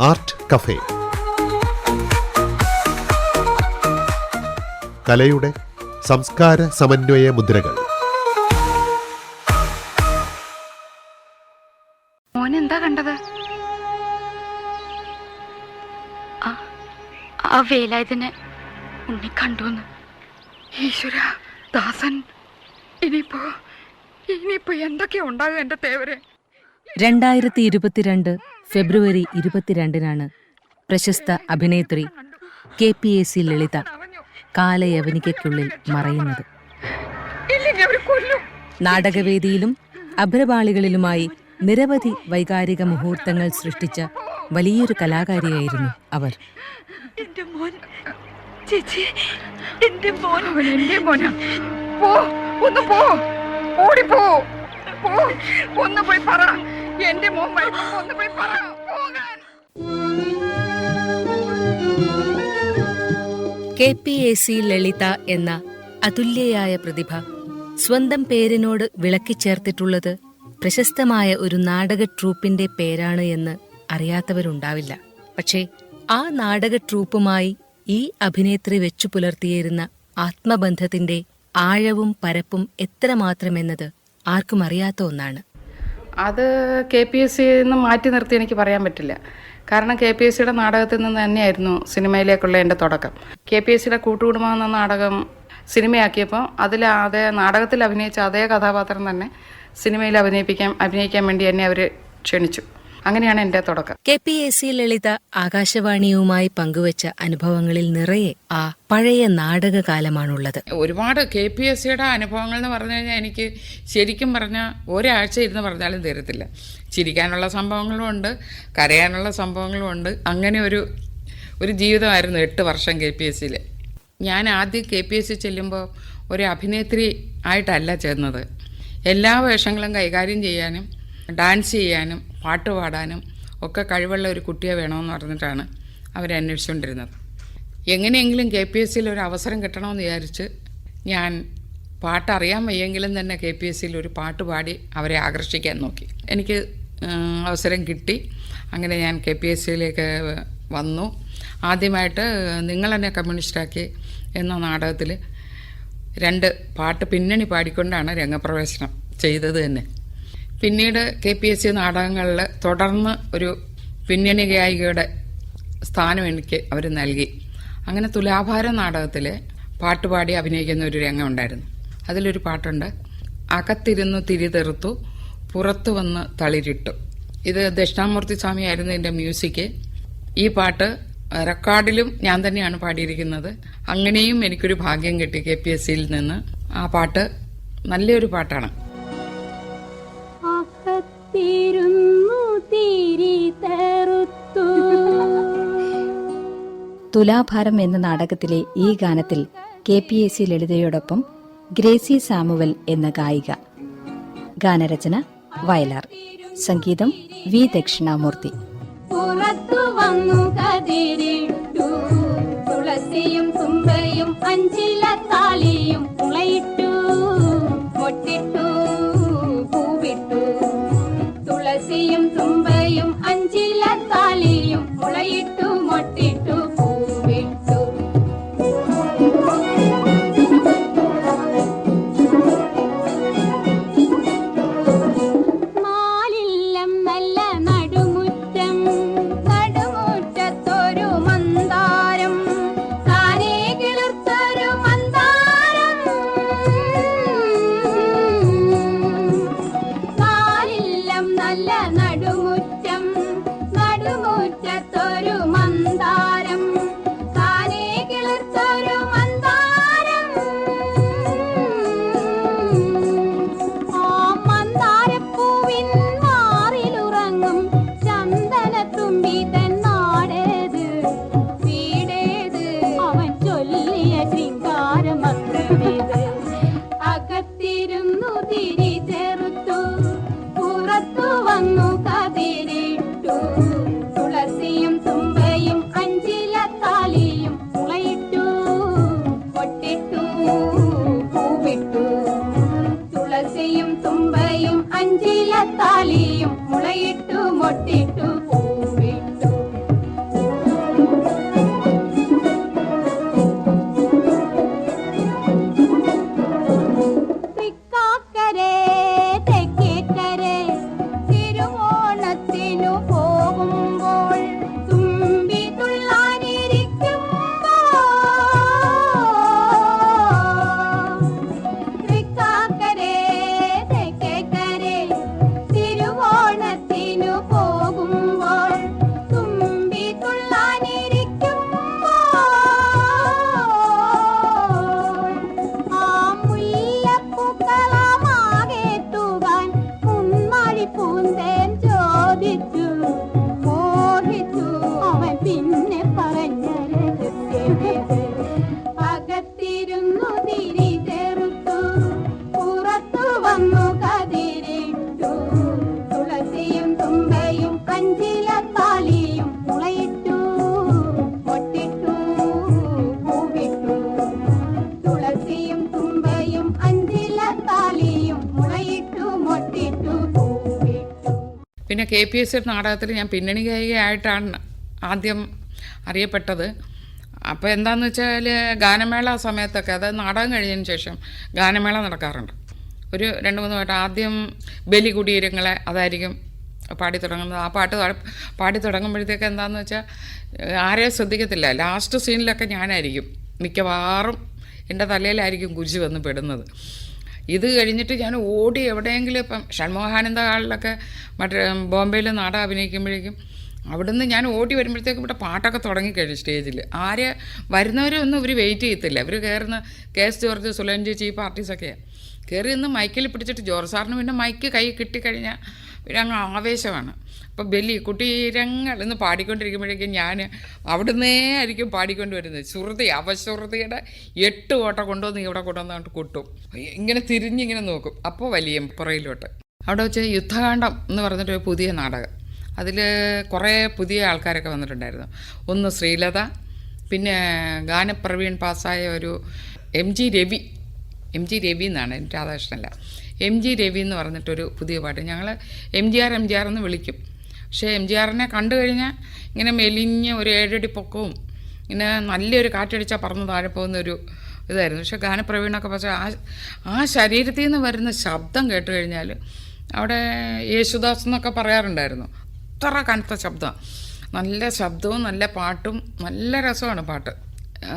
Art cafe. കലയുടെ സംസ്കാര സമന്വയ മുദ്രകൾ. മോനെന്താ കണ്ടത്? ആ വേലായതിനെ ഉണ്ണി കണ്ടുന്ന് ഈശ്വര ദാസൻ ഇനിയിപ്പോ ഇനിയിപ്പോ എന്തൊക്കെയാ ഉണ്ടാകുക എന്റെ തേവരെ? രണ്ടായിരത്തി ഇരുപത്തിരണ്ട് ഫെബ്രുവരി ഇരുപത്തിരണ്ടിനാണ് പ്രശസ്ത അഭിനേത്രി K P A C Lalitha കാലയവനികയ്ക്കുള്ളിൽ മറയുന്നത്. നാടകവേദിയിലും അഭ്രപാളികളിലുമായി നിരവധി വൈകാരിക മുഹൂർത്തങ്ങൾ സൃഷ്ടിച്ച വലിയൊരു കലാകാരിയായിരുന്നു അവർ. എന്റെ മോൻ എന്റെ പോ പോ. ഓടിപ്പോ. പോയി പറ. മോൻ പോയി പറ. K P A C Lalitha എന്ന അതുല്യയായ പ്രതിഭ സ്വന്തം പേരിനോട് വിളക്കി ചേർത്തിട്ടുള്ളത് പ്രശസ്തമായ ഒരു നാടക ട്രൂപ്പിന്റെ പേരാണ് എന്ന് അറിയാത്തവരുണ്ടാവില്ല. പക്ഷേ ആ നാടക ട്രൂപ്പുമായി ഈ അഭിനേത്രി വെച്ചു പുലർത്തിയിരുന്ന ആത്മബന്ധത്തിന്റെ ആഴവും പരപ്പും എത്രമാത്രമെന്നത് ആർക്കും അറിയാത്ത ഒന്നാണ്. അത് കെ പി എസ് സിന്ന് മാറ്റി നിർത്തി എനിക്ക് പറയാൻ പറ്റില്ല. കാരണം കെ പി എസ് സിയുടെ നാടകത്തിൽ നിന്ന് തന്നെയായിരുന്നു സിനിമയിലേക്കുള്ള എന്റെ തുടക്കം. കെ പി എസ് സിയുടെ കൂട്ടുകുടുംബം എന്ന നാടകം സിനിമയാക്കിയപ്പോൾ അതിൽ അതേ നാടകത്തിൽ അഭിനയിച്ച അതേ കഥാപാത്രം തന്നെ സിനിമയിൽ അഭിനയിപ്പിക്കാൻ അഭിനയിക്കാൻ വേണ്ടി എന്നെ അവർ ക്ഷണിച്ചു. അങ്ങനെയാണ് എന്റെ തുടക്കം. K P A C Lalitha ആകാശവാണിയുമായി പങ്കുവച്ച അനുഭവങ്ങളിൽ നിറയെ ആ പഴയ നാടകകാലമാണുള്ളത്. ഒരുപാട് കെ പി എസ് സിയുടെ അനുഭവങ്ങൾ എന്ന് പറഞ്ഞു കഴിഞ്ഞാൽ എനിക്ക് ശരിക്കും പറഞ്ഞാൽ ഒരാഴ്ച ഇരുന്ന് പറഞ്ഞാലും തീരത്തില്ല. ചിരിക്കാനുള്ള സംഭവങ്ങളും ഉണ്ട് കരയാനുള്ള സംഭവങ്ങളും ഉണ്ട്. അങ്ങനെ ഒരു ഒരു ജീവിതമായിരുന്നു എട്ട് വർഷം കെ പി എസ് സിയിൽ ഞാൻ ആദ്യം കെ പി എസ് സി ചെല്ലുമ്പോൾ ഒരു അഭിനേത്രി ആയിട്ടല്ല ചേർന്നത് എല്ലാ വേഷങ്ങളും കൈകാര്യം ചെയ്യാനും ഡാൻസ് ചെയ്യാനും പാട്ട് പാടാനും ഒക്കെ കഴിവുള്ള ഒരു കുട്ടിയെ വേണമെന്ന് പറഞ്ഞിട്ടാണ് അവരന്വേഷിച്ചുകൊണ്ടിരുന്നത് എങ്ങനെയെങ്കിലും കെ പി എസ് സിയിൽ ഒരു അവസരം കിട്ടണമെന്ന് വിചാരിച്ച് ഞാൻ പാട്ടറിയാൻ വയ്യെങ്കിലും തന്നെ കെ പി എസ് സിയിൽ ഒരു പാട്ട് പാടി അവരെ ആകർഷിക്കാൻ നോക്കി. എനിക്ക് അവസരം കിട്ടി. അങ്ങനെ ഞാൻ കെ പി എസ് സിയിലേക്ക് വന്നു. ആദ്യമായിട്ട് നിങ്ങളെന്നെ കമ്മ്യൂണിസ്റ്റാക്കി എന്ന നാടകത്തിൽ രണ്ട് പാട്ട് പിന്നണി പാടിക്കൊണ്ടാണ് രംഗപ്രവേശനം ചെയ്തത് തന്നെ. പിന്നീട് കെ പി എസ് സി നാടകങ്ങളിൽ തുടർന്ന് ഒരു പിന്നണി ഗായികയുടെ സ്ഥാനം എനിക്ക് അവർ നൽകി. അങ്ങനെ തുലാഭാര നാടകത്തിൽ പാട്ടുപാടി അഭിനയിക്കുന്ന ഒരു രംഗം ഉണ്ടായിരുന്നു. അതിലൊരു പാട്ടുണ്ട് അകത്തിരുന്നു തിരിതെറുത്തു പുറത്തു വന്ന് തളിരിട്ടു ഇത് ദക്ഷിണാമൂർത്തി സ്വാമിയായിരുന്നു എന്റെ മ്യൂസിക്. ഈ പാട്ട് റെക്കോർഡിലും ഞാൻ തന്നെയാണ് പാടിയിരിക്കുന്നത്. അങ്ങനെയും എനിക്കൊരു ഭാഗ്യം കിട്ടി കെ പി എസ് സിയിൽ നിന്ന്. ആ പാട്ട് നല്ലൊരു പാട്ടാണ്. അകത്തിരുന്നു തിരി തെറുത്തു. തുലാഭാരം എന്ന നാടകത്തിലെ ഈ ഗാനത്തിൽ കെ പി എ സി ലളിതയോടൊപ്പം ഗ്രേസി സാമുവൽ എന്ന ഗായിക. ഗാനരചന വയലാർ. സംഗീതം വി ദക്ഷിണാമൂർത്തി. പുറത്തു വന്നു കതിരിട്ടു. തുളസിയും തുമ്പയും അഞ്ചില താലിയും നല്ല നടുമുറ്റം പിന്നെ കെ പി എസ് എഫ് നാടകത്തിൽ ഞാൻ പിന്നണി ഗായികയായിട്ടാണ് ആദ്യം അറിയപ്പെട്ടത്. അപ്പോൾ എന്താണെന്ന് വെച്ചാൽ ഗാനമേള സമയത്തൊക്കെ അതായത് നാടകം കഴിഞ്ഞതിന് ശേഷം ഗാനമേള നടക്കാറുണ്ട്. ഒരു രണ്ട് മൂന്ന് പാട്ട് ആദ്യം ബലി കുടീരങ്ങളെ അതായിരിക്കും പാടി തുടങ്ങുന്നത്. ആ പാട്ട് പാടി തുടങ്ങുമ്പോഴത്തേക്ക് എന്താണെന്ന് വെച്ചാൽ ആരെയും ശ്രദ്ധിക്കത്തില്ല. ലാസ്റ്റ് സീനിലൊക്കെ ഞാനായിരിക്കും. മിക്കവാറും എന്റെ തലയിലായിരിക്കും കുരിശ് വന്ന് പെടുന്നത്. ഇത് കഴിഞ്ഞിട്ട് ഞാൻ ഓടി എവിടെയെങ്കിലും ഇപ്പം ഷൺമോഹാനന്ദ ഹാളിലൊക്കെ മറ്റേ ബോംബെയിൽ നാടകം അഭിനയിക്കുമ്പോഴേക്കും അവിടുന്ന് ഞാൻ ഓടി വരുമ്പോഴത്തേക്കും ഇവിടെ പാട്ടൊക്കെ തുടങ്ങിക്കഴിഞ്ഞു സ്റ്റേജിൽ. ആരെ വരുന്നവരൊന്നും ഇവർ വെയിറ്റ് ചെയ്യത്തില്ല. ഇവർ കയറുന്ന കെ എസ് ജോർജ് സുലൻ ചീഫ് ആർട്ടിസ്റ്റൊക്കെയാണ് കയറി നിന്ന് മൈക്കിൽ പിടിച്ചിട്ട് ജോർജ് സാറിന് പിന്നെ മൈക്ക് കൈ കിട്ടിക്കഴിഞ്ഞാൽ പിന്നെ അങ്ങ് ആവേശമാണ്. അപ്പോൾ ബലി കുട്ടീരങ്ങൾ എന്ന് പാടിക്കൊണ്ടിരിക്കുമ്പോഴേക്കും ഞാൻ അവിടുന്നേ ആയിരിക്കും പാടിക്കൊണ്ട് വരുന്നത് ശ്രുതി അവശ്രുതിയുടെ എട്ട് ഓട്ടം കൊണ്ടുവന്ന് ഇവിടെ കൊണ്ടുവന്നുകൊണ്ട് കൊട്ടും. ഇങ്ങനെ തിരിഞ്ഞിങ്ങനെ നോക്കും. അപ്പോൾ വലിയ പുറയിലോട്ട്. അവിടെ വെച്ച് യുദ്ധകാന്ഡം എന്ന് പറഞ്ഞിട്ട് പുതിയ നാടകം. അതിൽ കുറേ പുതിയ ആൾക്കാരൊക്കെ വന്നിട്ടുണ്ടായിരുന്നു. ഒന്ന് ശ്രീലത പിന്നെ ഗാനപ്രവീൺ പാസ്സായ ഒരു M G Ravi. M G Ravi എന്നാണ് രാധാകൃഷ്ണനല്ല എം ജി രവി എന്ന് പറഞ്ഞിട്ടൊരു പുതിയ പാട്ട്. ഞങ്ങൾ M G R M G R എന്ന് വിളിക്കും. പക്ഷേ എം ജി ആറിനെ കണ്ടു കഴിഞ്ഞാൽ ഇങ്ങനെ മെലിഞ്ഞ ഒരു ഏഴടി പൊക്കവും ഇങ്ങനെ നല്ലൊരു കാറ്റടിച്ചാൽ പറന്ന് താഴെ പോകുന്ന ഒരു ഇതായിരുന്നു. പക്ഷേ ഗാനപ്രവീണൊക്കെ പക്ഷേ ആ ആ ശരീരത്തിൽ നിന്ന് വരുന്ന ശബ്ദം കേട്ട് കഴിഞ്ഞാൽ അവിടെ യേശുദാസ് എന്നൊക്കെ പറയാറുണ്ടായിരുന്നു. അത്ര കനത്ത ശബ്ദം. നല്ല ശബ്ദവും നല്ല പാട്ടും നല്ല രസമാണ് പാട്ട്.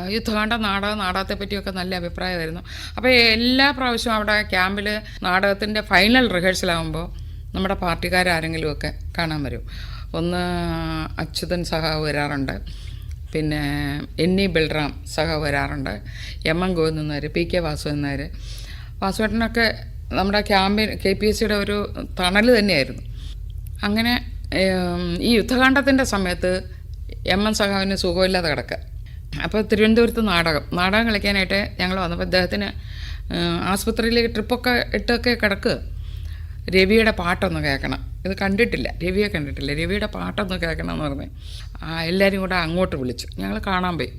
യുദ്ധകാണ്ട നാടകം നാടകത്തെ പറ്റിയൊക്കെ നല്ല അഭിപ്രായമായിരുന്നു. അപ്പോൾ എല്ലാ പ്രാവശ്യവും അവിടെ ക്യാമ്പിൽ നാടകത്തിന്റെ ഫൈനൽ റിഹേഴ്സലാകുമ്പോൾ നമ്മുടെ പാർട്ടിക്കാരാരെങ്കിലുമൊക്കെ കാണാൻ വരും. ഒന്ന് അച്യുതൻ സഹാവ് വരാറുണ്ട്. പിന്നെ ഇ ബൽറാം സഹാവ് വരാറുണ്ട്. M N Govindan Nair P K Vasu Nair വാസുവേട്ടനൊക്കെ നമ്മുടെ ക്യാമ്പിൻ കെ പി എസ് സിയുടെ ഒരു തണൽ തന്നെയായിരുന്നു. അങ്ങനെ ഈ യുദ്ധകാണ്ഡത്തിന്റെ സമയത്ത് എം എൻ സഹാവിന് സുഖമില്ലാതെ കിടക്കുക. അപ്പോൾ തിരുവനന്തപുരത്ത് നാടകം. നാടകം കളിക്കാനായിട്ട് ഞങ്ങൾ വന്നപ്പോൾ അദ്ദേഹത്തിന് ആസ്പത്രിയിലേക്ക് ട്രിപ്പൊക്കെ ഇട്ടൊക്കെ കിടക്കുക. രവിയുടെ പാട്ടൊന്ന് കേൾക്കണം. ഇത് കണ്ടിട്ടില്ല. രവിയെ കണ്ടിട്ടില്ല. രവിയുടെ പാട്ടൊന്ന് കേൾക്കണം എന്ന് പറഞ്ഞ് എല്ലാവരും കൂടെ അങ്ങോട്ട് വിളിച്ചു. ഞങ്ങൾ കാണാൻ പോയി.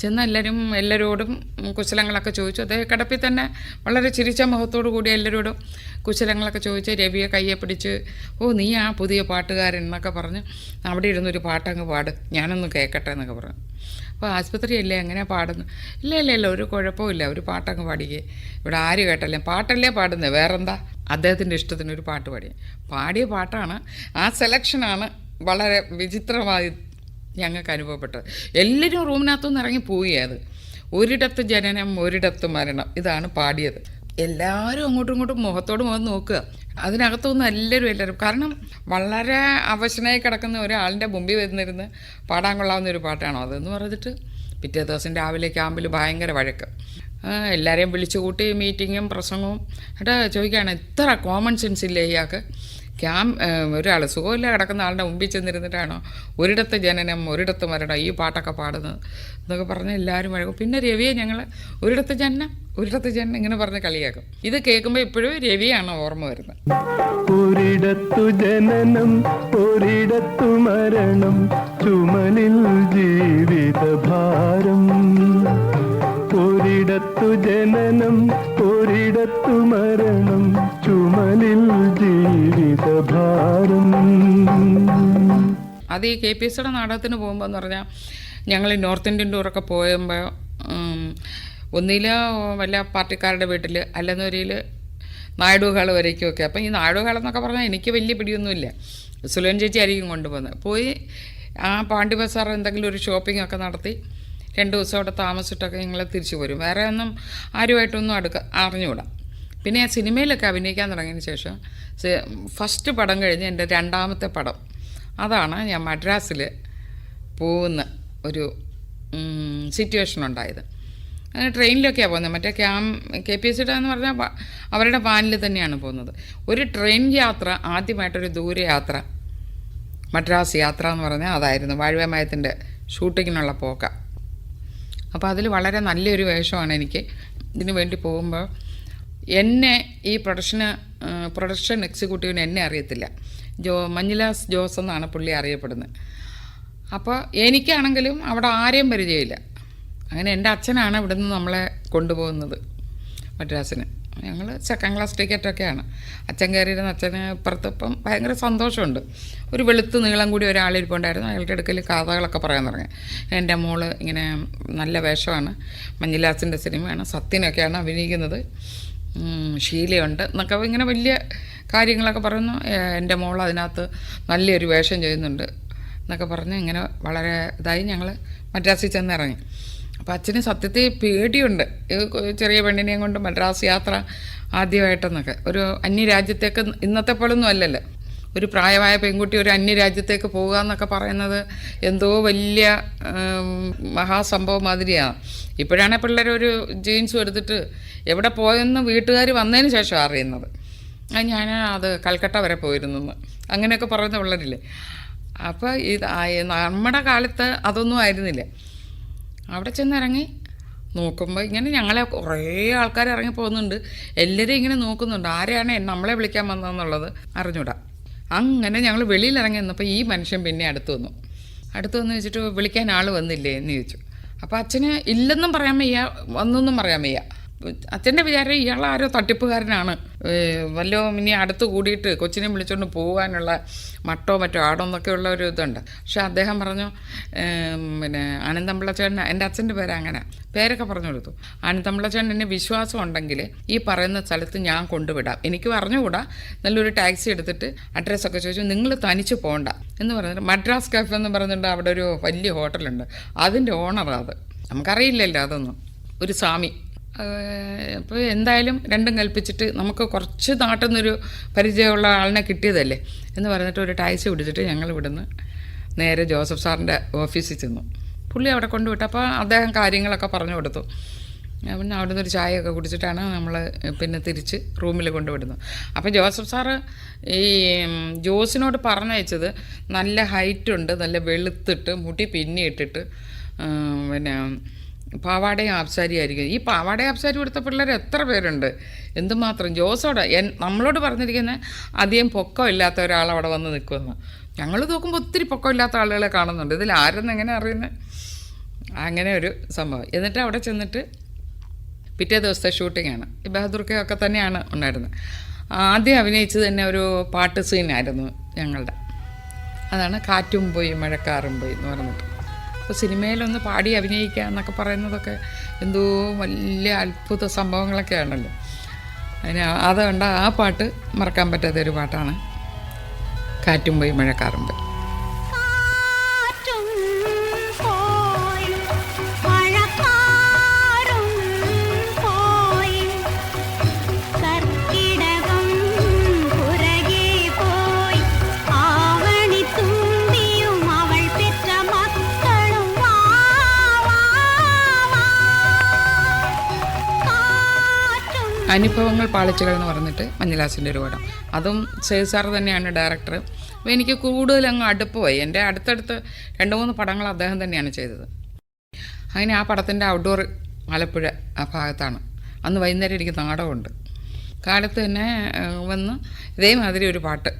ചെന്ന് എല്ലാവരും എല്ലാവരോടും കുശലങ്ങളൊക്കെ ചോദിച്ചു. അതേ കിടപ്പിൽ തന്നെ വളരെ ചിരിച്ച മുഖത്തോടു കൂടി എല്ലാവരോടും കുശലങ്ങളൊക്കെ ചോദിച്ച് രവിയെ കയ്യെ പിടിച്ച് ഓ നീ ആ പുതിയ പാട്ടുകാരൻ എന്നൊക്കെ പറഞ്ഞ് അവിടെ ഇരുന്നൊരു പാട്ടങ്ങ് പാട്. ഞാനൊന്ന് കേൾക്കട്ടെ എന്നൊക്കെ പറഞ്ഞു. അപ്പോൾ ആശുപത്രിയല്ലേ എങ്ങനെ പാടുന്നു? ഇല്ല ഇല്ല ഇല്ല. ഒരു കുഴപ്പമില്ല ഒരു പാട്ടങ്ങ് പാടിക്കേ. ഇവിടെ ആര് കേട്ടല്ലേ? പാട്ടല്ലേ പാടുന്നത് വേറെന്താ? അദ്ദേഹത്തിന്റെ ഇഷ്ടത്തിന് ഒരു പാട്ട് പാടി. പാടിയ പാട്ടാണ്. ആ സെലക്ഷനാണ് വളരെ വിചിത്രമായി ഞങ്ങൾക്ക് അനുഭവപ്പെട്ടത്. എല്ലാവരും റൂമിനകത്തുനിന്ന് ഇറങ്ങി അത്. ഒരിടത്ത് ജനനം ഒരിടത്ത് മരണം. ഇതാണ് പാടിയത്. എല്ലാവരും അങ്ങോട്ടും ഇങ്ങോട്ടും മുഖത്തോട് മുഖം നോക്കുക. അതിനകത്തുനിന്ന് എല്ലാവരും എല്ലാവരും. കാരണം വളരെ അവശനായി കിടക്കുന്ന ഒരാളിന്റെ മുമ്പിൽ വന്നിരുന്ന് പാടാൻ കൊള്ളാവുന്ന ഒരു പാട്ടാണോ അതെന്ന് പറഞ്ഞിട്ട് പിറ്റേ ദിവസം രാവിലെ ക്യാമ്പിൽ ഭയങ്കര വഴക്ക്. എല്ലാവരെയും വിളിച്ചു കൂട്ടി മീറ്റിങ്ങും പ്രസംഗവും. എന്നിട്ട് ചോദിക്കുകയാണ് ഇത്ര കോമൺ സെൻസ് ഇല്ലേ ഇയാൾക്ക്? ക്യാം ഒരാൾ സുഖമില്ല കിടക്കുന്ന ആളുടെ മുമ്പിൽ ചെന്നിരുന്നിട്ടാണോ? ഒരിടത്ത് ജനനം ഒരിടത്ത് മരണം ഈ പാട്ടൊക്കെ പാടുന്നത്. എന്നൊക്കെ പറഞ്ഞ് എല്ലാവരും വഴക്കും പിന്നെ രവിയെ ഞങ്ങൾ ഒരിടത്ത് ജനനം ഒരിടത്ത് ജനനം ഇങ്ങനെ പറഞ്ഞ് കളിയാക്കും. ഇത് കേൾക്കുമ്പോൾ ഇപ്പോഴും രവിയാണ് ഓർമ്മ വരുന്നത്. ഒരിടത്തു ജനനം ഒരിടത്തു മരണം ചുമലിൽ ജീവിതഭാരം. ഒരിടത്തു ജനനം ഒരിടത്തു മരണം ചുമലിൽ ജീവിതഭാരം അത് ഈ കെ പി എസ് സിയുടെ നാടകത്തിന് പോകുമ്പോൾ എന്ന് പറഞ്ഞാൽ ഞങ്ങൾ നോർത്ത് ഇന്ത്യൻ ടൂറൊക്കെ പോയുമ്പോൾ ഒന്നില വല്ല പാർട്ടിക്കാരുടെ വീട്ടിൽ അല്ലെന്നൊരിൽ വരയ്ക്കും വരയ്ക്കുമൊക്കെ അപ്പം ഈ നായിഡുകൾ എന്നൊക്കെ പറഞ്ഞാൽ എനിക്ക് വലിയ പിടിയൊന്നുമില്ല. സുലൻ ചേച്ചി ആയിരിക്കും കൊണ്ടുപോകുന്നത്. പോയി ആ പാണ്ഡി ബസാർ എന്തെങ്കിലും ഒരു ഷോപ്പിംഗ് ഒക്കെ നടത്തി രണ്ട് ദിവസം അവിടെ താമസിച്ചിട്ടൊക്കെ നിങ്ങൾ തിരിച്ചു വരും. വേറെ ഒന്നും ആരുമായിട്ടൊന്നും അടുക്ക അറിഞ്ഞുകൂടാ. പിന്നെ ഞാൻ സിനിമയിലൊക്കെ അഭിനയിക്കാൻ തുടങ്ങിയതിന് ശേഷം ഫസ്റ്റ് പടം കഴിഞ്ഞ് എന്റെ രണ്ടാമത്തെ പടം. അതാണ് ഞാൻ മദ്രാസിൽ പോകുന്ന ഒരു സിറ്റുവേഷൻ ഉണ്ടായത്. അങ്ങനെ ട്രെയിനിലൊക്കെയാണ് പോകുന്നത്. മറ്റേ ക്യാം കെ പി എസ് എന്ന് പറഞ്ഞാൽ അവരുടെ വാനിൽ തന്നെയാണ് പോകുന്നത്. ഒരു ട്രെയിൻ യാത്ര ആദ്യമായിട്ടൊരു ദൂരയാത്ര മദ്രാസ് യാത്ര എന്ന് പറഞ്ഞാൽ അതായിരുന്നു. വാഴവമയത്തിന്റെ ഷൂട്ടിങ്ങിനുള്ള പോക്ക. അപ്പോൾ അതിൽ വളരെ നല്ലൊരു വേഷമാണ് എനിക്ക്. ഇതിനു വേണ്ടി പോകുമ്പോൾ എന്നെ ഈ പ്രൊഡക്ഷന് പ്രൊഡക്ഷൻ എക്സിക്യൂട്ടീവിന് എന്നെ അറിയത്തില്ല. ജോ മഞ്ഞിലാസ് ജോസ് എന്നാണ് പുള്ളി അറിയപ്പെടുന്നത്. അപ്പോൾ എനിക്കാണെങ്കിലും അവിടെ ആരെയും പരിചയമില്ല. അങ്ങനെ എന്റെ അച്ഛനാണ് ഇവിടുന്ന് നമ്മളെ കൊണ്ടുപോകുന്നത് മദ്രാസിന്. ഞങ്ങൾ സെക്കൻഡ് ക്ലാസ് ടിക്കറ്റൊക്കെയാണ് അച്ഛൻ കയറിയിരുന്ന അച്ഛന് ഇപ്പുറത്ത് ഇപ്പം ഭയങ്കര സന്തോഷമുണ്ട്. ഒരു വെളുത്ത് നീളം കൂടി ഒരാളിരിപ്പുണ്ടായിരുന്നു അയാളുടെ അടുക്കൽ കഥകളൊക്കെ പറയാൻ തുടങ്ങി. എന്റെ മോൾ ഇങ്ങനെ നല്ല വേഷമാണ്. മഞ്ഞിലാസിന്റെ സിനിമയാണ്. സത്യനൊക്കെയാണ് അഭിനയിക്കുന്നത്. ശീലയുണ്ട് എന്നൊക്കെ ഇങ്ങനെ വലിയ കാര്യങ്ങളൊക്കെ പറയുന്നു. എന്റെ മോൾ അതിനകത്ത് നല്ലൊരു വേഷം ചെയ്യുന്നുണ്ട് എന്നൊക്കെ പറഞ്ഞ് ഇങ്ങനെ വളരെ ഇതായി ഞങ്ങൾ മദ്രാസിൽ ചെന്നിറങ്ങി. അപ്പോൾ അച്ഛന് സത്യത്തിൽ പേടിയുണ്ട്. ചെറിയ പെണ്ണിനെയും കൊണ്ട് മദ്രാസ് യാത്ര ആദ്യമായിട്ടെന്നൊക്കെ. ഒരു അന്യരാജ്യത്തേക്ക് ഇന്നത്തെ പോലൊന്നും അല്ലല്ലോ. ഒരു പ്രായമായ പെൺകുട്ടി ഒരു അന്യരാജ്യത്തേക്ക് പോകുക എന്നൊക്കെ പറയുന്നത് എന്തോ വലിയ മഹാസംഭവം മാതിരിയാണ്. ഇപ്പോഴാണ് പിള്ളേർ ഒരു ജീൻസ് എടുത്തിട്ട് എവിടെ പോയെന്ന് വീട്ടുകാർ വന്നതിന് ശേഷം അറിയുന്നത്. ഞാൻ അത് കൽക്കട്ട വരെ പോയിരുന്നു അങ്ങനെയൊക്കെ പറയുന്ന പിള്ളേരില്ലേ. അപ്പോൾ ഇത് നമ്മുടെ കാലത്ത് അതൊന്നും ആയിരുന്നില്ല. അവിടെ ചെന്ന് ഇറങ്ങി നോക്കുമ്പോൾ ഇങ്ങനെ ഞങ്ങളെ കുറേ ആൾക്കാർ ഇറങ്ങി പോകുന്നുണ്ട്. എല്ലാവരും ഇങ്ങനെ നോക്കുന്നുണ്ട്. ആരെയാണ് നമ്മളെ വിളിക്കാൻ വന്നതെന്നുള്ളത് അറിഞ്ഞൂടാ. അങ്ങനെ ഞങ്ങൾ വെളിയിൽ ഇറങ്ങി നിന്നപ്പോൾ ഈ മനുഷ്യൻ പിന്നെ അടുത്ത് വന്നു. അടുത്ത് വന്ന് വെച്ചിട്ട് വിളിക്കാൻ ആൾ വന്നില്ലേ എന്ന് ചോദിച്ചു. അപ്പോൾ അച്ഛന് ഇല്ലെന്നും പറയാൻ വയ്യ വന്നെന്നും പറയാൻ വയ്യ. അച്ഛന്റെ വിചാരം ഇയാൾ ആരോ തട്ടിപ്പുകാരനാണ് വല്ലോ ഇനി അടുത്ത് കൂടിയിട്ട് കൊച്ചിനെ വിളിച്ചുകൊണ്ട് പോകാനുള്ള മട്ടോ മറ്റോ ആടോ എന്നൊക്കെ ഉള്ള ഒരു ഇതുണ്ട്. പക്ഷെ അദ്ദേഹം പറഞ്ഞു പിന്നെ ആനന്ദമ്പിള്ളച്ചേട്ടൻ എന്റെ അച്ഛന്റെ പേര് അങ്ങനെ പേരൊക്കെ പറഞ്ഞു കൊടുത്തു. ആനന്ദമ്പിള്ളച്ചേട്ടൻ എന്നെ വിശ്വാസം ഉണ്ടെങ്കിൽ ഈ പറയുന്ന സ്ഥലത്ത് ഞാൻ കൊണ്ടുവിടാം. എനിക്ക് പറഞ്ഞുകൂടാ നല്ലൊരു ടാക്സി എടുത്തിട്ട് അഡ്രസ്സൊക്കെ ചോദിച്ചു നിങ്ങൾ തനിച്ച് പോകണ്ട എന്ന് പറഞ്ഞിട്ട് മദ്രാസ് കാഫ് എന്ന് പറഞ്ഞിട്ട് അവിടെ ഒരു വലിയ ഹോട്ടലുണ്ട്. അതിന്റെ ഓണറാണ് അത്. നമുക്കറിയില്ലല്ലോ അതൊന്നും. ഒരു സ്വാമി. അപ്പോൾ എന്തായാലും രണ്ടും കൽപ്പിച്ചിട്ട് നമുക്ക് കുറച്ച് നാട്ടിൽ നിന്നൊരു പരിചയമുള്ള ആളിനെ കിട്ടിയതല്ലേ എന്ന് പറഞ്ഞിട്ട് ഒരു ടാക്സി പിടിച്ചിട്ട് ഞങ്ങൾ ഇവിടുന്ന് നേരെ ജോസഫ് സാറിന്റെ ഓഫീസിൽ ചെന്നു. പുള്ളി അവിടെ കൊണ്ടുവിട്ടപ്പോൾ അദ്ദേഹം കാര്യങ്ങളൊക്കെ പറഞ്ഞു കൊടുത്തു. പിന്നെ അവിടുന്ന് ഒരു ചായയൊക്കെ കുടിച്ചിട്ടാണ് നമ്മൾ പിന്നെ തിരിച്ച് റൂമിൽ കൊണ്ടുവിടുന്നത്. അപ്പോൾ ജോസഫ് സാറ് ഈ ജോസിനോട് പറഞ്ഞയച്ചത് നല്ല ഹൈറ്റുണ്ട് നല്ല വെളുത്തിട്ട് മുടി പിന്നിയിട്ടിട്ട് പിന്നെ പാവാടയും ആപ്സാരിയായിരിക്കും ഈ പാവാടയും ആപ്സാരി കൊടുത്ത പിള്ളേർ എത്ര പേരുണ്ട്? എന്തുമാത്രം? ജോസോട് എൻ നമ്മളോട് പറഞ്ഞിരിക്കുന്നത് അധികം പൊക്കമില്ലാത്ത ഒരാൾ അവിടെ വന്ന് നിൽക്കുമെന്ന്. ഞങ്ങൾ നോക്കുമ്പോൾ ഒത്തിരി പൊക്കമില്ലാത്ത ആളുകളെ കാണുന്നുണ്ട്. ഇതിൽ ആരെന്ന് എങ്ങനെ അറിയുന്നത് അങ്ങനെ ഒരു സംഭവം. എന്നിട്ട് അവിടെ ചെന്നിട്ട് പിറ്റേ ദിവസത്തെ ഷൂട്ടിങ്ങാണ് ഈ ബഹദൂർക്കയൊക്കെ തന്നെയാണ് ഉണ്ടായിരുന്നത് ആദ്യം അഭിനയിച്ചത് തന്നെ ഒരു പാട്ട് സീനായിരുന്നു ഞങ്ങളുടെ. അതാണ് കാറ്റും പോയി മഴക്കാറും പോയി എന്ന് പറഞ്ഞിട്ട്. അപ്പോൾ സിനിമയിലൊന്ന് പാടി അഭിനയിക്കുക എന്നൊക്കെ പറയുന്നതൊക്കെ എന്തോ വലിയ അത്ഭുത സംഭവങ്ങളൊക്കെ ആണല്ലോ. അതിന് അതുകൊണ്ട് ആ പാട്ട് മറക്കാൻ പറ്റാത്ത ഒരു പാട്ടാണ്. കാറ്റും പോയി മഴക്കാറും പോയി. അനുഭവങ്ങൾ പാളിച്ചകൾ എന്ന് പറഞ്ഞിട്ട് മഞ്ഞലാസിന്റെ ഒരു പടം. അതും സേവ് സാർ തന്നെയാണ് ഡയറക്ടർ അപ്പോൾ എനിക്ക് കൂടുതൽ അങ്ങ് അടുപ്പമായി എന്റെ അടുത്തടുത്ത് രണ്ട് മൂന്ന് പടങ്ങൾ അദ്ദേഹം തന്നെയാണ് ചെയ്തത്. അങ്ങനെ ആ പടത്തിന്റെ ഔട്ട്ഡോർ ആലപ്പുഴ ആ ഭാഗത്താണ്. അന്ന് വൈകുന്നേരം എനിക്ക് നാടകമുണ്ട്. കാലത്ത് തന്നെ വന്ന് ഇതേമാതിരി ഒരു പാട്ട്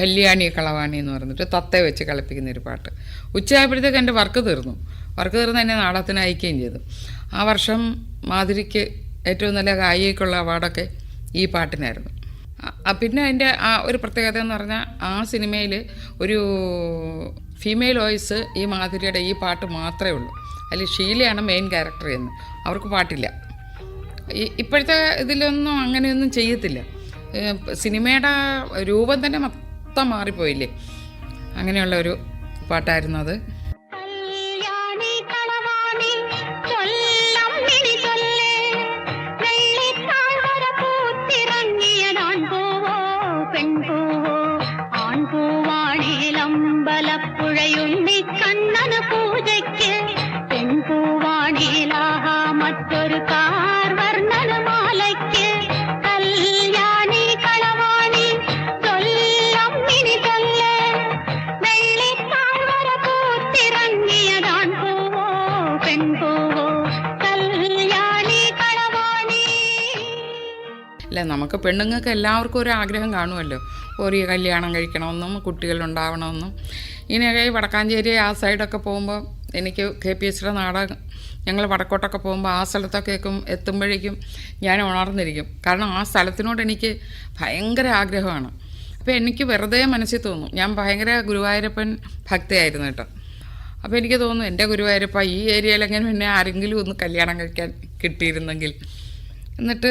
കല്യാണി കളവാണി എന്ന് പറഞ്ഞിട്ട് തത്ത വെച്ച് കളിപ്പിക്കുന്ന ഒരു പാട്ട്. ഉച്ചയായപ്പോഴത്തേക്ക് എന്റെ വർക്ക് തീർന്നു. വർക്ക് തീർന്ന് എന്നെ നാടകത്തിന് അയക്കുകയും ചെയ്തു. ആ വർഷം മാധുരിക്ക് ഏറ്റവും നല്ല ഗായികയ്ക്കുള്ള അവാർഡൊക്കെ ഈ പാട്ടിനായിരുന്നു. പിന്നെ അതിന്റെ ആ ഒരു പ്രത്യേകത എന്ന് പറഞ്ഞാൽ ആ സിനിമയിൽ ഒരു ഫീമെയിൽ വോയിസ് ഈ മാധുരിയുടെ ഈ പാട്ട് മാത്രമേ ഉള്ളൂ. അതിൽ ഷീലയാണ് മെയിൻ ക്യാരക്ടർ എന്ന് അവർക്ക് പാട്ടില്ല. ഇപ്പോഴത്തെ ഇതിലൊന്നും അങ്ങനെയൊന്നും ചെയ്യത്തില്ല. സിനിമയുടെ രൂപം തന്നെ മൊത്തം മാറിപ്പോയില്ലേ? അങ്ങനെയുള്ള ഒരു പാട്ടായിരുന്നു അത്. പെൺപൂവോ അല്ല നമുക്ക് പെണ്ണുങ്ങൾക്ക് എല്ലാവർക്കും ഒരു ആഗ്രഹം കാണുമല്ലോ. ഒരു കല്യാണം കഴിക്കണമെന്നും കുട്ടികൾ ഉണ്ടാവണമെന്നും ഇങ്ങനെയൊക്കെ ഈ വടക്കാഞ്ചേരി ആ സൈഡൊക്കെ പോകുമ്പോൾ എനിക്ക് കെ പി എസ് നാടകം ഞങ്ങൾ വടക്കോട്ടൊക്കെ പോകുമ്പോൾ ആ സ്ഥലത്തൊക്കെ എത്തും എത്തുമ്പോഴേക്കും ഞാൻ ഉണർന്നിരിക്കും. കാരണം ആ സ്ഥലത്തിനോട് എനിക്ക് ഭയങ്കര ആഗ്രഹമാണ്. അപ്പോൾ എനിക്ക് വെറുതെ മനസ്സിൽ തോന്നും. ഞാൻ ഭയങ്കര ഗുരുവായൂരപ്പൻ ഭക്തയായിരുന്നു കേട്ടോ. അപ്പോൾ എനിക്ക് തോന്നുന്നു എന്റെ ഗുരുവായൂരപ്പ ഈ ഏരിയയിലെങ്ങനെ പിന്നെ ആരെങ്കിലും ഒന്ന് കല്യാണം കഴിക്കാൻ കിട്ടിയിരുന്നെങ്കിൽ. എന്നിട്ട്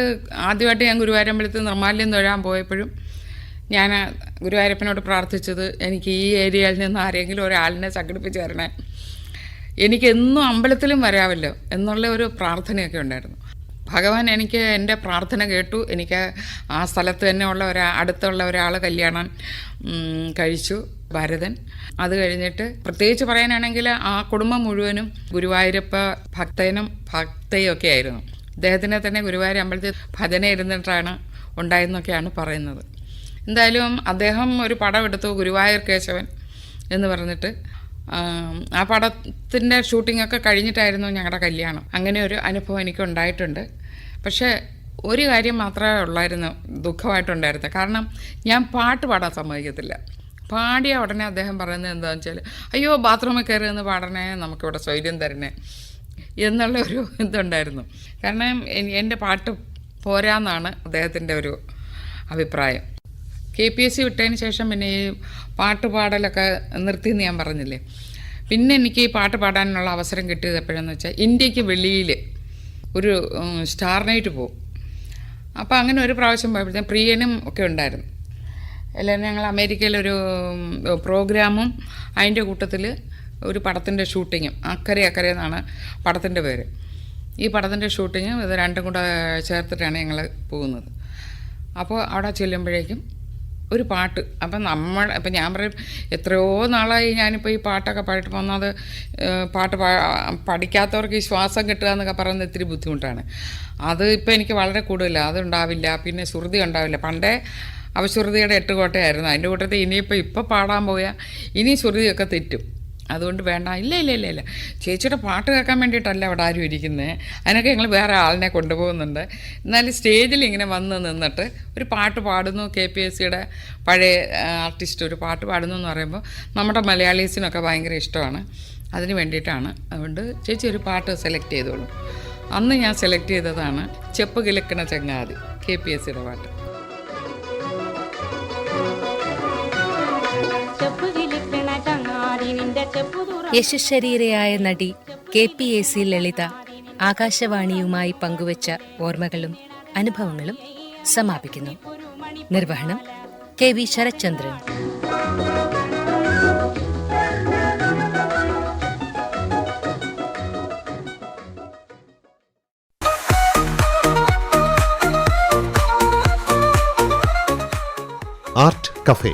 ആദ്യമായിട്ട് ഞാൻ ഗുരുവായൂരമ്പലത്തിൽ നിർമ്മാല്യം തൊഴാൻ പോയപ്പോഴും ഞാൻ ഗുരുവായൂരപ്പനോട് പ്രാർത്ഥിച്ചത് എനിക്ക് ഈ ഏരിയയിൽ നിന്ന് ആരെങ്കിലും ഒരാളിനെ സംഘടിപ്പിച്ച് തരണേ. എനിക്കെന്നും അമ്പലത്തിലും വരാമല്ലോ എന്നുള്ള ഒരു പ്രാർത്ഥനയൊക്കെ ഉണ്ടായിരുന്നു. ഭഗവാൻ എനിക്ക് എന്റെ പ്രാർത്ഥന കേട്ടു. എനിക്ക് ആ സ്ഥലത്ത് തന്നെ ഉള്ള ഒരാ അടുത്തുള്ള ഒരാൾ കല്യാണം കഴിച്ചു. ഭരതൻ. അത് കഴിഞ്ഞിട്ട് പ്രത്യേകിച്ച് പറയാനാണെങ്കിൽ ആ കുടുംബം മുഴുവനും ഗുരുവായൂരപ്പ ഭക്തനും ഭക്തയൊക്കെ ആയിരുന്നു. അദ്ദേഹത്തിനെ തന്നെ ഗുരുവായൂർ അമ്പലത്തിൽ ഭജന ഇരുന്നിട്ടാണ് ഉണ്ടായെന്നൊക്കെയാണ് പറയുന്നത്. എന്തായാലും അദ്ദേഹം ഒരു പടം എടുത്തു ഗുരുവായൂർ കേശവൻ എന്ന് പറഞ്ഞിട്ട്. ആ പടത്തിന്റെ ഷൂട്ടിങ്ങൊക്കെ കഴിഞ്ഞിട്ടായിരുന്നു ഞങ്ങളുടെ കല്യാണം. അങ്ങനെ ഒരു അനുഭവം എനിക്ക് ഉണ്ടായിട്ടുണ്ട്. പക്ഷേ ഒരു കാര്യം മാത്രമേ ഉള്ളായിരുന്നു ദുഃഖമായിട്ടുണ്ടായിരുന്നു കാരണം ഞാൻ പാട്ട് പാടാൻ സമ്മതിക്കത്തില്ല. പാടിയ ഉടനെ അദ്ദേഹം പറയുന്നത് എന്താണെന്ന് വെച്ചാൽ അയ്യോ ബാത്റൂമിൽ കയറി എന്ന് പാടണേ നമുക്കിവിടെ സ്വൈര്യം തരണേ എന്നുള്ള ഒരു ഇതുണ്ടായിരുന്നു. കാരണം എന്റെ പാട്ട് പോരാന്നാണ് അദ്ദേഹത്തിന്റെ ഒരു അഭിപ്രായം. കെ പി എസ് സി വിട്ടതിന് ശേഷം പിന്നെ ഈ പാട്ട് പാടലൊക്കെ നിർത്തിയെന്ന് ഞാൻ പറഞ്ഞില്ലേ? പിന്നെ എനിക്ക് ഈ പാട്ട് പാടാനുള്ള അവസരം കിട്ടിയത് എപ്പോഴെന്ന് വെച്ചാൽ ഇന്ത്യയ്ക്ക് വെളിയിൽ ഒരു സ്റ്റാർ നൈറ്റ് പോകും അപ്പോൾ അങ്ങനെ ഒരു പ്രാവശ്യം പോയപ്പോഴത്തേക്കും പ്രിയനും ഒക്കെ ഉണ്ടായിരുന്നു. എല്ലാം ഞങ്ങൾ അമേരിക്കയിലൊരു പ്രോഗ്രാമും അതിന്റെ കൂട്ടത്തിൽ ഒരു പടത്തിന്റെ ഷൂട്ടിങ്ങും. അക്കരെ അക്കരെ എന്നാണ് പടത്തിന്റെ പേര്. ഈ പടത്തിന്റെ ഷൂട്ടിങ്ങും ഇത് രണ്ടും കൂടെ ചേർത്തിട്ടാണ് ഞങ്ങൾ പോകുന്നത്. അപ്പോൾ അവിടെ ചെല്ലുമ്പോഴേക്കും ഒരു പാട്ട്. അപ്പം നമ്മൾ അപ്പം ഞാൻ പറയും എത്രയോ നാളായി ഞാനിപ്പോൾ ഈ പാട്ടൊക്കെ പാടിട്ട് വന്നത് പാട്ട് പഠിക്കാത്തവർക്ക് ഈ ശ്വാസം കിട്ടുക എന്നൊക്കെ പറയുന്നത് ഇത്തിരി ബുദ്ധിമുട്ടാണ്. അത് ഇപ്പോൾ എനിക്ക് വളരെ കൂടുതലാണ് അതുണ്ടാവില്ല. പിന്നെ ശ്രുതി ഉണ്ടാവില്ല. പണ്ടേ അവശ്രുതിയുടെ എട്ട് കോട്ടയായിരുന്നു. അതിന്റെ കൂട്ടത്തിൽ ഇനിയിപ്പോൾ ഇപ്പോൾ പാടാൻ പോയാൽ ഇനി ശ്രുതിയൊക്കെ തെറ്റും. അതുകൊണ്ട് വേണ്ട. ഇല്ല ഇല്ല ഇല്ല ഇല്ല. ചേച്ചിയുടെ പാട്ട് കേൾക്കാൻ വേണ്ടിയിട്ടല്ല അവിടെ ആരും ഇരിക്കുന്നത് അതിനൊക്കെ ഞങ്ങൾ വേറെ ആളിനെ കൊണ്ടുപോകുന്നുണ്ട്. എന്നാലും സ്റ്റേജിൽ ഇങ്ങനെ വന്ന് നിന്നിട്ട് ഒരു പാട്ട് പാടുന്നു. കെ പി എസ് സിയുടെ പഴയ ആർട്ടിസ്റ്റ് ഒരു പാട്ട് പാടുന്നു എന്ന് പറയുമ്പോൾ നമ്മുടെ മലയാളീസിനൊക്കെ ഭയങ്കര ഇഷ്ടമാണ്. അതിന് വേണ്ടിയിട്ടാണ്. അതുകൊണ്ട് ചേച്ചി ഒരു പാട്ട് സെലക്ട് ചെയ്തോളൂ. അന്ന് ഞാൻ സെലക്ട് ചെയ്തതാണ് ചെപ്പ് കിലക്കണ ചങ്ങാതി കെ പി എസ് സിയുടെ പാട്ട്. യശശരീരയായ നടി K P A C Lalitha ആകാശവാണിയുമായി പങ്കുവച്ച ഓർമ്മകളും അനുഭവങ്ങളും സമാപിക്കുന്നു. നിർവഹണം K V Sarathchandran. Art cafe